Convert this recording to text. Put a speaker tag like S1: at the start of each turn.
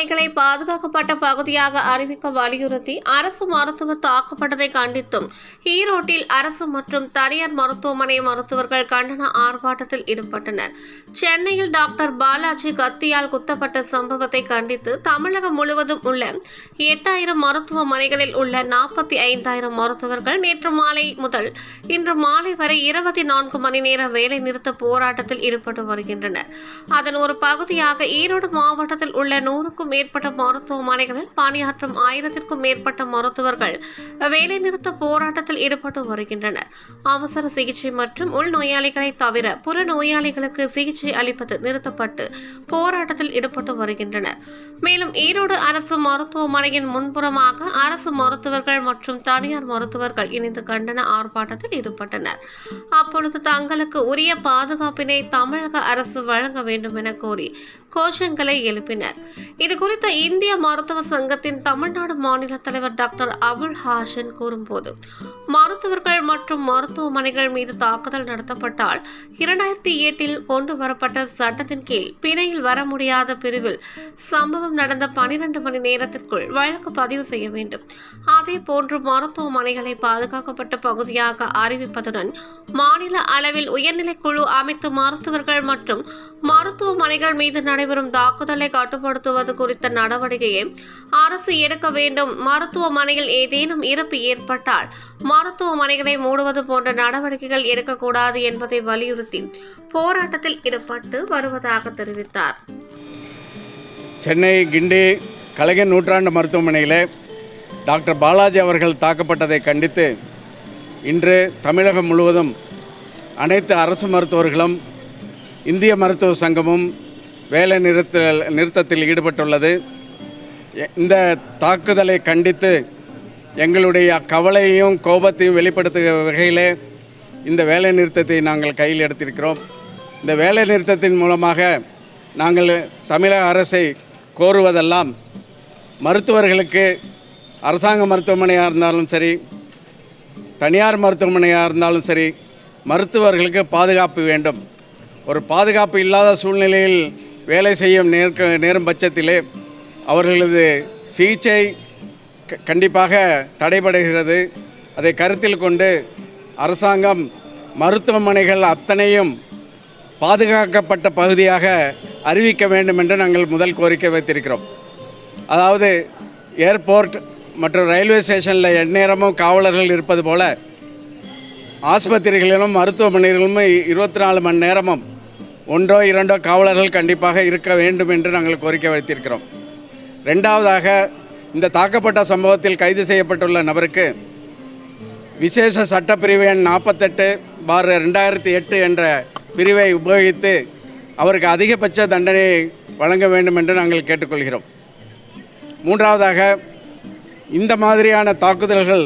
S1: மருத்துவமனைகளை பாதுகாக்கப்பட்ட பகுதியாக அறிவிக்க வலியுறுத்தி அரசு மருத்துவர் தாக்கப்பட்டதை கண்டித்தும் ஈரோட்டில் அரசு மற்றும் தனியார் மருத்துவமனை மருத்துவர்கள் கண்டன ஆர்ப்பாட்டத்தில் ஈடுபட்டனர். சென்னையில் டாக்டர் பாலாஜி கத்தியால் குத்தப்பட்ட சம்பவத்தை கண்டித்து தமிழகம் முழுவதும் உள்ள எட்டாயிரம் மருத்துவமனைகளில் உள்ள நாற்பத்தி ஐந்தாயிரம் மருத்துவர்கள் நேற்று மாலை முதல் இன்று மாலை வரை இருபத்தி நான்கு மணி நேர வேலை நிறுத்த போராட்டத்தில் ஈடுபட்டு வருகின்றனர். அதன் ஒரு பகுதியாக ஈரோடு மாவட்டத்தில் உள்ள நூறுக்கும் மேற்பட்ட மருத்துவமனைகளில் பணியாற்றும் ஆயிரத்திற்கும் மேற்பட்ட மருத்துவர்கள் வேலைநிறுத்த போராட்டத்தில் ஈடுபட்டு வருகின்றனர். அவசர சிகிச்சை மற்றும் உள்நோயாளிகளை தவிர புற நோயாளிகளுக்கு சிகிச்சை அளிப்பது நிறுத்தப்பட்டு போராட்டத்தில் ஈடுபட்டு வருகின்றனர். மேலும் ஈரோடு அரசு மருத்துவமனையின் முன்புறமாக அரசு மருத்துவர்கள் மற்றும் தனியார் மருத்துவர்கள் இணைந்து கண்டன ஆர்ப்பாட்டத்தில் ஈடுபட்டனர். அப்பொழுது தங்களுக்கு உரிய பாதுகாப்பினை தமிழக அரசு வழங்க வேண்டும் என கோரி கோஷங்களை எழுப்பினர். இது குறித்த இந்திய மருத்துவ சங்கத்தின் தமிழ்நாடு மாநில தலைவர் டாக்டர் அபுல் ஹாசன் கூறும்போது மருத்துவர்கள் மற்றும் மருத்துவமனைகள் மீது தாக்குதல் நடத்தப்பட்டால் இரண்டாயிரத்தி எட்டில் கொண்டு வரப்பட்ட சட்டத்தின் கீழ் பிணையில் வர முடியாத பிரிவில் சம்பவம் நடந்த பனிரெண்டு மணி நேரத்திற்குள் வழக்கு பதிவு செய்ய வேண்டும். அதே போன்று மருத்துவமனைகளை பாதுகாக்கப்பட்ட பகுதியாக அறிவிப்பதுடன் மாநில அளவில் உயர்நிலை குழு அமைத்து மருத்துவர்கள் மற்றும் மருத்துவமனைகள் மீது நடைபெறும் தாக்குதலை கட்டுப்படுத்துவது குறித்த நடவடிக்கையை அரசு எடுக்க வேண்டும். மருத்துவமனையில் ஏதேனும் இறப்பு ஏற்பட்டால் மருத்துவ மருத்துவமனைகளை மூடுவது போன்ற நடவடிக்கைகள் எடுக்கக்கூடாது என்பதை வலியுறுத்தி போராட்டத்தில் ஈடுபட்டு வருவதாக தெரிவித்தார்.
S2: சென்னை கிண்டி கலைஞர் நூற்றாண்டு மருத்துவமனையில் டாக்டர் பாலாஜி அவர்கள் தாக்கப்பட்டதை கண்டித்து இன்று தமிழகம் முழுவதும் அனைத்து அரசு மருத்துவர்களும் இந்திய மருத்துவ சங்கமும் வேலை நிறுத்த நிறுத்தத்தில் ஈடுபட்டுள்ளது. இந்த தாக்குதலை கண்டித்து எங்களுடைய கவலையையும் கோபத்தையும் வெளிப்படுத்துகிற வகையிலே இந்த வேலை நிறுத்தத்தை நாங்கள் கையில் எடுத்திருக்கிறோம். இந்த வேலை நிறுத்தத்தின் மூலமாக நாங்கள் தமிழக அரசை கோருவதெல்லாம் மருத்துவர்களுக்கு அரசாங்க மருத்துவமனையாக இருந்தாலும் சரி தனியார் மருத்துவமனையாக இருந்தாலும் சரி மருத்துவர்களுக்கு பாதுகாப்பு வேண்டும். ஒரு பாதுகாப்பு இல்லாத சூழ்நிலையில் வேலை செய்யும் நேர்க்க நேரும் பட்சத்திலே அவர்களது சிகிச்சை கண்டிப்பாக தடைபடுகிறது. அதை கருத்தில் கொண்டு அரசாங்கம் மருத்துவமனைகள் அத்தனையும் பாதுகாக்கப்பட்ட பகுதியாக அறிவிக்க வேண்டும் என்று நாங்கள் முதல் கோரிக்கை வைத்திருக்கிறோம். அதாவது ஏர்போர்ட் மற்றும் ரயில்வே ஸ்டேஷனில் எந்நேரமும் காவலர்கள் இருப்பது போல ஆஸ்பத்திரிகளிலும் மருத்துவமனைகளிலும் இருபத்தி நாலு மணி நேரமும் ஒன்றோ இரண்டோ காவலர்கள் கண்டிப்பாக இருக்க வேண்டும் என்று நாங்கள் கோரிக்கை வைத்திருக்கிறோம். ரெண்டாவதாக இந்த தாக்கப்பட்ட சம்பவத்தில் கைது செய்யப்பட்டுள்ள நபருக்கு விசேஷ சட்டப்பிரிவு எண் நாற்பத்தெட்டு பார் ரெண்டாயிரத்தி எட்டு என்ற பிரிவை உபயோகித்து அவருக்கு அதிகபட்ச தண்டனை வழங்க வேண்டும் என்று நாங்கள் கேட்டுக்கொள்கிறோம். மூன்றாவதாக இந்த மாதிரியான தாக்குதல்கள்